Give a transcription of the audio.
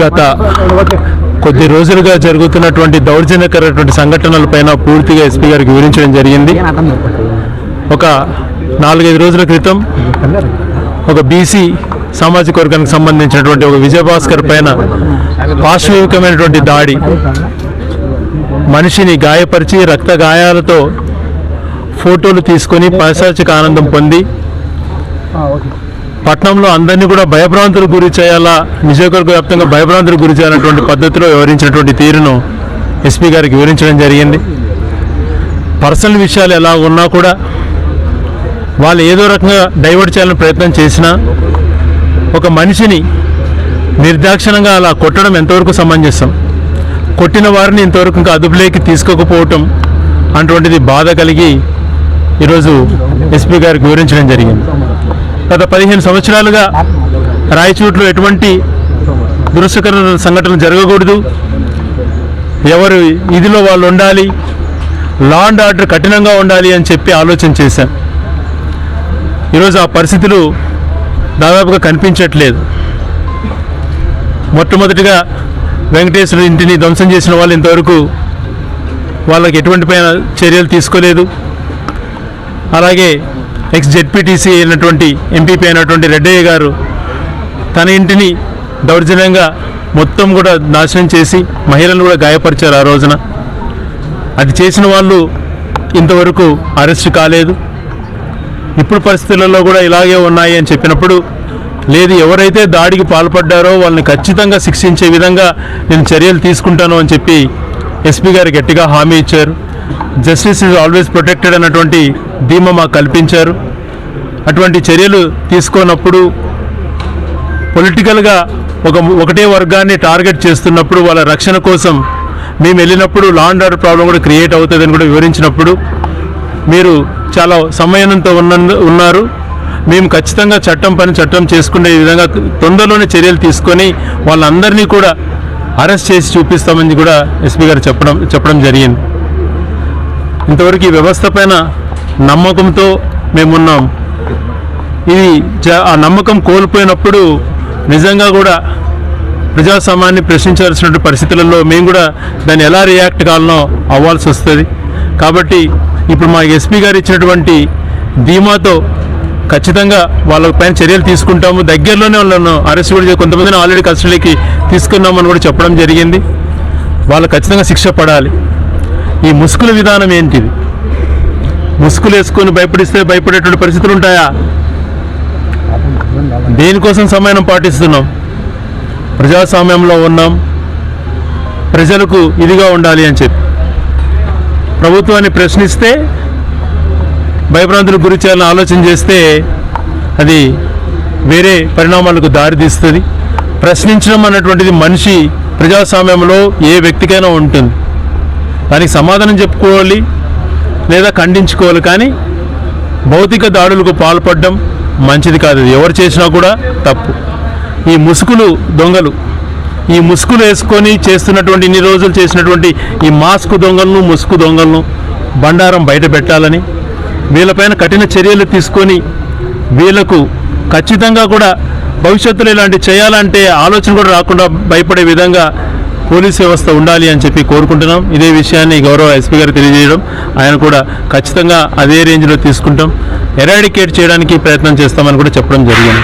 గత కొద్ది రోజులుగా జరుగుతున్నటువంటి దౌర్జన్యకరటువంటి సంఘటనలపైన పూర్తిగా ఎస్పీ గారికి వివరించడం జరిగింది. ఒక నాలుగైదు రోజుల క్రితం ఒక బీసీ సామాజిక వర్గానికి సంబంధించినటువంటి ఒక విజయభాస్కర్ పైన పాశ్వికమైనటువంటి దాడి. మనిషిని గాయపరిచి రక్త గాయాలతో ఫోటోలు తీసుకొని పైశాచిక ఆనందం పొంది పట్నంలో అందరినీ కూడా భయభ్రాంతులకు గురి చేయాలా? నియోజకవర్గ వ్యాప్తంగా భయభ్రాంతులకు గురి చేయాలన్నటువంటి పద్ధతిలో వివరించినటువంటి తీరును ఎస్పీ గారికి వివరించడం జరిగింది. పర్సనల్ విషయాలు ఎలా ఉన్నా కూడా వాళ్ళు ఏదో రకంగా డైవర్ట్ చేయాలని ప్రయత్నం చేసినా ఒక మనిషిని నిర్దాక్షిణంగా అలా కొట్టడం ఎంతవరకు సమంజసం? కొట్టిన వారిని ఇంతవరకు ఇంకా అదుపులోకి తీసుకోకపోవటం అటువంటిది బాధ కలిగి ఈరోజు ఎస్పీ గారికి వివరించడం జరిగింది. గత పదిహేను సంవత్సరాలుగా రాయచూట్లో ఎటువంటి దురసకర సంఘటనలు జరగకూడదు. ఎవరు ఇదిలో వాళ్ళు ఉండాలి లా అండ్ ఆర్డర్ కఠినంగా ఉండాలి అని చెప్పి ఆలోచన చేశాం. ఈరోజు ఆ పరిస్థితులు దాదాపుగా కనిపించట్లేదు. మొట్టమొదటిగా వెంకటేశ్వర ఇంటిని ధ్వంసం చేసిన వాళ్ళు ఇంతవరకు వాళ్ళకి ఎటువంటి పైన చర్యలు తీసుకోలేదు. అలాగే ఎక్స్ జెడ్పీటీసీ అయినటువంటి ఎంపీపీ అయినటువంటి రెడ్డయ్య గారు తన ఇంటిని దౌర్జన్యంగా మొత్తం కూడా నాశనం చేసి మహిళలను కూడా గాయపరిచారు ఆ రోజున. అది చేసిన వాళ్ళు ఇంతవరకు అరెస్ట్ కాలేదు. ఇప్పుడు పరిస్థితులలో కూడా ఇలాగే ఉన్నాయి అని చెప్పినప్పుడు లేదు ఎవరైతే దాడికి పాల్పడ్డారో వాళ్ళని ఖచ్చితంగా శిక్షించే విధంగా నేను చర్యలు తీసుకుంటాను అని చెప్పి ఎస్పీ గారు గట్టిగా హామీ ఇచ్చారు. జస్టిస్ ఈజ్ ఆల్వేస్ ప్రొటెక్టెడ్ అన్నటువంటి ధీమా మాకు కల్పించారు. అటువంటి చర్యలు తీసుకున్నప్పుడు పొలిటికల్గా ఒక ఒకటే వర్గాన్ని టార్గెట్ చేస్తున్నప్పుడు వాళ్ళ రక్షణ కోసం మేము వెళ్ళినప్పుడు లా అండ్ ఆర్డర్ ప్రాబ్లం కూడా క్రియేట్ అవుతుందని కూడా వివరించినప్పుడు మీరు చాలా సమయంతో ఉన్న ఉన్నారు. మేము ఖచ్చితంగా చట్టం పని చట్టం చేసుకునే విధంగా తొందరలోనే చర్యలు తీసుకొని వాళ్ళందరినీ కూడా అరెస్ట్ చేసి చూపిస్తామని కూడా ఎస్పీ గారు చెప్పడం చెప్పడం జరిగింది. ఇంతవరకు ఈ వ్యవస్థ పైన నమ్మకంతో మేమున్నాం. ఇది జ- ఆ నమ్మకం కోల్పోయినప్పుడు నిజంగా కూడా ప్రజాస్వామ్యాన్ని ప్రశ్నించాల్సిన పరిస్థితులలో మేము కూడా దాన్ని ఎలా రియాక్ట్ కావాలనో అవ్వాల్సి వస్తుంది. కాబట్టి ఇప్పుడు మా ఎస్పీ గారు ఇచ్చినటువంటి ధీమాతో ఖచ్చితంగా వాళ్ళ పైన చర్యలు తీసుకుంటాము. దగ్గరలోనే వాళ్ళను అరెస్ట్ కూడా కొంతమందిని ఆల్రెడీ కస్టడీకి తీసుకున్నామని కూడా చెప్పడం జరిగింది. వాళ్ళు ఖచ్చితంగా శిక్ష పడాలి. ఈ ముసుగుల విధానం ఏంటిది? ముసుగులు వేసుకొని భయపడిస్తే భయపడేటువంటి పరిస్థితులు ఉంటాయా దేనికోసం సమయం పాటిస్తున్నాం? ప్రజాస్వామ్యంలో ఉన్నాం. ప్రజలకు ఇదిగా ఉండాలి అని చెప్పి. ప్రభుత్వాన్ని ప్రశ్నిస్తే భయభ్రాంతులకు గురి చేయాలని ఆలోచన చేస్తే అది వేరే పరిణామాలకు దారితీస్తుంది ప్రశ్నించడం అన్నటువంటిది మనిషి ప్రజాస్వామ్యంలో ఏ వ్యక్తికైనా ఉంటుంది. దానికి సమాధానం చెప్పుకోవాలి లేదా ఖండించుకోవాలి. కానీ భౌతిక దాడులకు పాల్పడడం మంచిది కాదు. ఎవరు చేసినా కూడా తప్పు. ఈ ముసుగులు దొంగలు. ఈ ముసుగులు వేసుకొని చేస్తున్నటువంటి ఇన్ని రోజులు చేసినటువంటి ఈ మాస్క్ దొంగలను ముసుగు దొంగలను బండారం బయట పెట్టాలని వీళ్ళపైన కఠిన చర్యలు తీసుకొని వీళ్ళకు ఖచ్చితంగా కూడా భవిష్యత్తులో ఇలాంటి చేయాలంటే ఆలోచన కూడా రాకుండా భయపడే విధంగా పోలీస్ వ్యవస్థ ఉండాలి అని చెప్పి కోరుకుంటున్నాం. ఇదే విషయాన్ని గౌరవ ఎస్పీ గారు తెలియజేయడం. ఆయన కూడా ఖచ్చితంగా అదే రేంజ్లో తీసుకుంటాం. ఎరాడికేట్ చేయడానికి ప్రయత్నం చేస్తామని కూడా చెప్పడం జరిగింది.